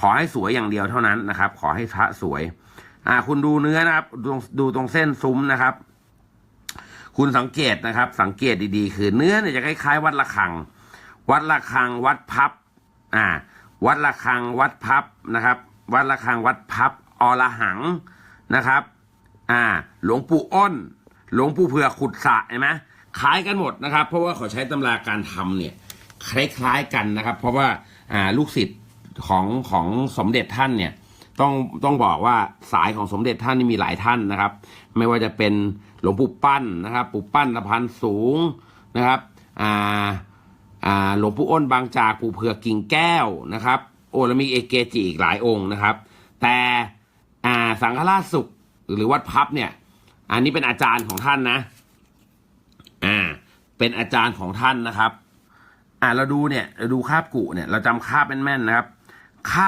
ขอให้สวยอย่างเดียวเท่านั้นนะครับ ขอให้พระสวย อ่า คุณดูเนื้อนะครับ ดูดูตรงเส้นซุ้มนะครับ คุณสังเกตนะครับ สังเกตดีๆ คือเนื้อเนี่ยจะคล้ายๆ วัดระฆัง วัดระฆัง วัดพับ อ่า วัดระฆัง วัดพับนะครับ วัดระฆัง วัดพับอรหังนะครับ อ่า หลวงปู่อ้น หลวงปู่เผือกขุดสระเห็นไหมคล้ายกันหมดนะครับ เพราะว่าขาใช้ตำราการทำเนี่ย คล้ายๆกันนะครับ เพราะว่า อ่า ลูกศิษย์ ของของสมเด็จท่านเนี่ยต้องต้องบอกว่าสายของสมเด็จท่านนี่มีหลายท่านนะครับ ไม่ว่าจะเป็นหลวงปู่ปั้นนะครับปู่ปั้นตะพันสูงนะครับอ่าอ่าหลวงปู่อ้นบางจากปู่เผือกกิ่งแก้วนะครับ โอ้แล้วมีเอเกจิอีกหลายองค์นะครับ แต่อ่าสังฆราชสุขหรือวัดพับเนี่ย อันนี้เป็นอาจารย์ของท่านนะอ่าเป็นอาจารย์ของท่านนะครับ อ่าเราดูเนี่ยเราดูคาบกุเนี่ย เราจำคาบแม่นๆนะครับ คาบ